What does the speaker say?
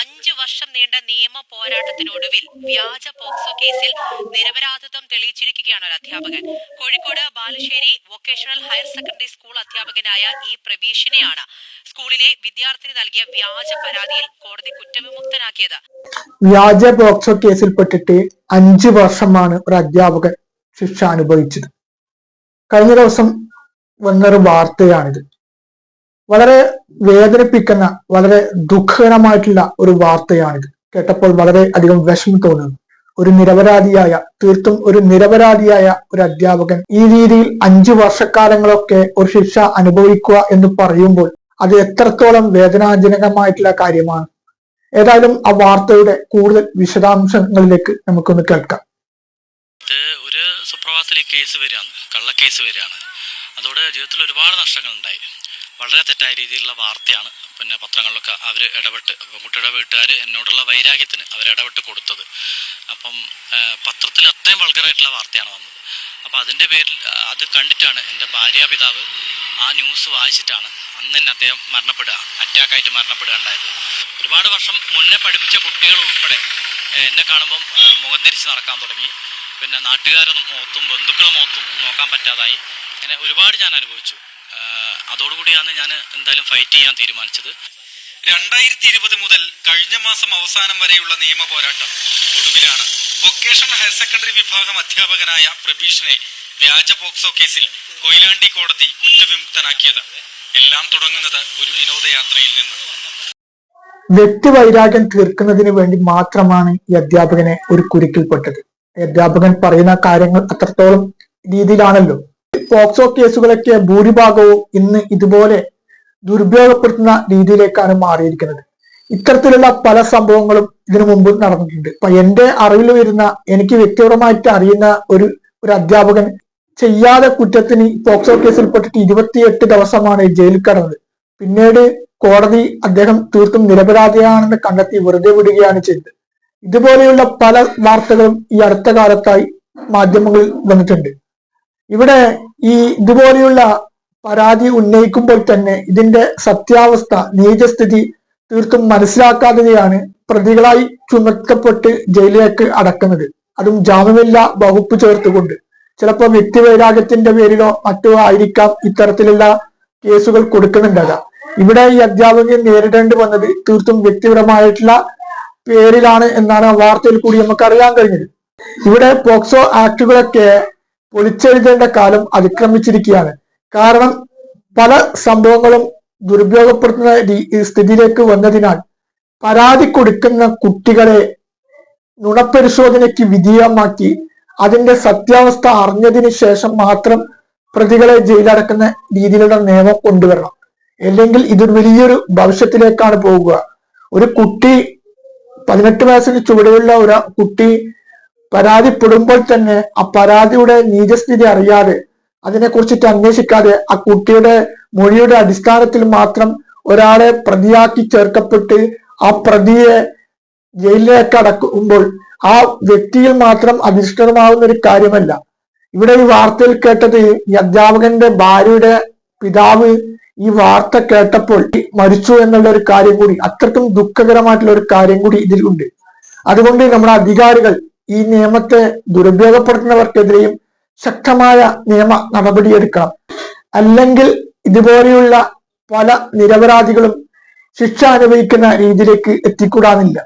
അഞ്ചു വർഷം നീണ്ട നിയമ പോരാട്ടത്തിനൊടുവിൽ വ്യാജ പോക്സോ കേസിൽ നിരപരാധിത്വം തെളിയിച്ചിരിക്കുകയാണ് ഒരു അധ്യാപകൻ Kozhikode Balussery vocational higher secondary school അധ്യാപകനായ ഇ പ്രവീഷിനെയാണ് സ്കൂളിലെ വിദ്യാർത്ഥിനി നൽകിയ വ്യാജ പരാതിയിൽ കോടതി കുറ്റവിമുക്തനാക്കിയത്. വ്യാജ പോക്സോ കേസിൽപ്പെട്ടിട്ട് അഞ്ചു വർഷമാണ് ഒരു അധ്യാപകൻ ശിക്ഷ അനുഭവിച്ചത്. കഴിഞ്ഞ ദിവസം വന്നൊരു വാർത്തയാണിത്. വളരെ വേദനിപ്പിക്കുന്ന വളരെ ദുഃഖകരമായിട്ടുള്ള ഒരു വാർത്തയാണിത്. കേട്ടപ്പോൾ വളരെ അധികം വിഷമം തോന്നുന്നു. ഒരു നിരപരാധിയായ തീർത്തും ഒരു നിരപരാധിയായ ഒരു അധ്യാപകൻ ഈ രീതിയിൽ അഞ്ചു വർഷക്കാലങ്ങളൊക്കെ ഒരു ശിക്ഷ അനുഭവിക്കുക എന്ന് പറയുമ്പോൾ അത് എത്രത്തോളം വേദനാജനകമായിട്ടുള്ള കാര്യമാണ്. ഏതായാലും ആ വാർത്തയുടെ കൂടുതൽ വിശദാംശങ്ങളിലേക്ക് നമുക്കൊന്ന് കേൾക്കാം. ഒരു സുപ്രഭാതത്തിൽ കേസ് വരികയാണ് കള്ളക്കേസ് വരികയാണ്. അതോടെ ജീവിതത്തിൽ ഒരുപാട് നഷ്ടങ്ങളുണ്ടായി. വളരെ തെറ്റായ രീതിയിലുള്ള വാർത്തയാണ് പിന്നെ പത്രങ്ങളിലൊക്കെ അവർ ഇടപെട്ട്. പെൺകുട്ടിയുടെ വീട്ടുകാർ എന്നോടുള്ള വൈരാഗ്യത്തിന് അവർ ഇടപെട്ട് കൊടുത്തത്. അപ്പം പത്രത്തിൽ അത്രയും വൾഗറായിട്ടുള്ള വാർത്തയാണ് വന്നത്. അപ്പം അതിന്റെ പേരിൽ അത് കണ്ടിട്ടാണ് എന്റെ ഭാര്യാപിതാവ് ആ ന്യൂസ് വായിച്ചിട്ടാണ് അന്ന് തന്നെ അദ്ദേഹം മരണപ്പെടുക അറ്റാക്കായിട്ട് മരണപ്പെടുക ഉണ്ടായത് ഒരുപാട് വർഷം മുന്നേ പഠിപ്പിച്ച കുട്ടികൾ ഉൾപ്പെടെ എന്നെ കാണുമ്പം മുഖം തിരിച്ച് നടക്കാൻ തുടങ്ങി. പിന്നെ നാട്ടുകാരെ മുഖത്തും ബന്ധുക്കളെ മുഖത്തും നോക്കാൻ പറ്റാതായി. അങ്ങനെ ഒരുപാട് ഞാൻ അനുഭവിച്ചു. അതോടുകൂടിയാണ് ഞാൻ എന്തായാലും ഫൈറ്റ് ചെയ്യാൻ തീരുമാനിച്ചത്. രണ്ടായിരത്തി ഇരുപത് മുതൽ കഴിഞ്ഞ മാസം അവസാനം വരെയുള്ള നിയമ പോരാട്ടം ഒടുവിലാണ് വൊക്കേഷണൽ ഹയർ സെക്കൻഡറി വിഭാഗം അധ്യാപകനായ പ്രബീഷിനെ വ്യാജ പോക്സോ കേസിൽ കൊയിലാണ്ടി കോടതി കുറ്റവിമുക്തനാക്കിയത്. എല്ലാം തുടങ്ങുന്നത് ഒരു വിനോദയാത്രയിൽ നിന്ന്. വ്യക്തിവൈരാഗ്യം തീർക്കുന്നതിന് വേണ്ടി മാത്രമാണ് ഈ അധ്യാപകനെ ഒരു കുരുക്കിൽപ്പെട്ടത്. അധ്യാപകൻ പറയുന്ന കാര്യങ്ങൾ അത്രത്തോളം രീതിയിലാണല്ലോ. പോക്സോ കേസുകളൊക്കെ ഭൂരിഭാഗവും ഇന്ന് ഇതുപോലെ ദുരുപയോഗപ്പെടുത്തുന്ന രീതിയിലേക്കാണ് മാറിയിരിക്കുന്നത്. ഇത്തരത്തിലുള്ള പല സംഭവങ്ങളും ഇതിനു മുമ്പ് നടന്നിട്ടുണ്ട്. ഇപ്പൊ എന്റെ അറിവിൽ വരുന്ന എനിക്ക് വ്യക്തിപരമായിട്ട് അറിയുന്ന ഒരു ഒരു അധ്യാപകൻ ചെയ്യാതെ കുറ്റത്തിന് പോക്സോ കേസിൽപ്പെട്ടിട്ട് ഇരുപത്തിയെട്ട് ദിവസമാണ് ജയിലിൽ കടന്നത്. പിന്നീട് കോടതി അദ്ദേഹം തീർത്തും നിരപരാധിയാണെന്ന് കണ്ടെത്തി വെറുതെ വിടുകയാണ് ചെയ്തത്. ഇതുപോലെയുള്ള പല വാർത്തകളും ഈ അടുത്ത കാലത്തായി മാധ്യമങ്ങളിൽ വന്നിട്ടുണ്ട്. ഇവിടെ ഈ ഇതുപോലെയുള്ള പരാതി ഉന്നയിക്കുമ്പോൾ തന്നെ ഇതിന്റെ സത്യാവസ്ഥ നീചസ്ഥിതി തീർത്തും മനസ്സിലാക്കാതെയാണ് പ്രതികളായി ചുമക്കപ്പെട്ട് ജയിലിലേക്ക് അടക്കുന്നത്. അതും ജാമ്യമില്ല വകുപ്പ് ചേർത്തുകൊണ്ട്. ചിലപ്പോൾ വ്യക്തിവൈരാഗ്യത്തിന്റെ പേരിലോ മറ്റോ ആയിരിക്കാം ഇത്തരത്തിലുള്ള കേസുകൾ കൊടുക്കുന്നുണ്ടാകാം ഇവിടെ ഈ അധ്യാപകൻ നേരിടേണ്ടി വന്നത് തീർത്തും വ്യക്തിപരമായിട്ടുള്ള പേരിലാണ് എന്നാണ് വാർത്തയിൽ കൂടി നമുക്ക് അറിയാൻ കഴിഞ്ഞത്. ഇവിടെ പോക്സോ ആക്ടുകളൊക്കെ പൊളിച്ചെഴുതേണ്ട കാലം അതിക്രമിച്ചിരിക്കുകയാണ്. കാരണം പല സംഭവങ്ങളും ദുരുപയോഗപ്പെടുത്തുന്ന സ്ഥിതിയിലേക്ക് വന്നതിനാൽ പരാതി കൊടുക്കുന്ന കുട്ടികളെ നുണപരിശോധനയ്ക്ക് വിധേയമാക്കി അതിന്റെ സത്യാവസ്ഥ അറിഞ്ഞതിന് ശേഷം മാത്രം പ്രതികളെ ജയിലടക്കുന്ന രീതിയിലുള്ള നിയമം കൊണ്ടുവരണം. അല്ലെങ്കിൽ ഇത് വലിയൊരു ഭവിഷ്യത്തിലേക്കാണ് പോകുക. ഒരു കുട്ടി പതിനെട്ട് വയസ്സിന് ചുവടെയുള്ള ഒരു കുട്ടി പരാതിപ്പെടുമ്പോൾ തന്നെ ആ പരാതിയുടെ നീജസ്ഥിതി അറിയാതെ അതിനെക്കുറിച്ചിട്ട് അന്വേഷിക്കാതെ ആ കുട്ടിയുടെ മൊഴിയുടെ അടിസ്ഥാനത്തിൽ മാത്രം ഒരാളെ പ്രതിയാക്കി ചേർക്കപ്പെട്ട് ആ പ്രതിയെ ജയിലിലേക്ക് അടക്കുമ്പോൾ ആ വ്യക്തിയിൽ മാത്രം അധിഷ്ഠിതമാവുന്ന ഒരു കാര്യമല്ല. ഇവിടെ ഈ വാർത്തയിൽ കേട്ടത് ഈ അധ്യാപകന്റെ ഭാര്യയുടെ പിതാവ് ഈ വാർത്ത കേട്ടപ്പോൾ മരിച്ചു എന്നുള്ള ഒരു കാര്യം കൂടി അത്രക്കും ദുഃഖകരമായിട്ടുള്ള ഒരു കാര്യം കൂടി ഇതിലുണ്ട് അതുകൊണ്ട് നമ്മുടെ അധികാരികൾ ഈ നിയമത്തെ ദുരുപയോഗപ്പെടുത്തുന്നവർക്കെതിരെയും ശക്തമായ നിയമ നടപടിയെടുക്കണം അല്ലെങ്കിൽ ഇതുപോലെയുള്ള പല നിരപരാധികളും ശിക്ഷ അനുഭവിക്കുന്ന രീതിയിലേക്ക് എത്തിക്കൂടാനില്ല.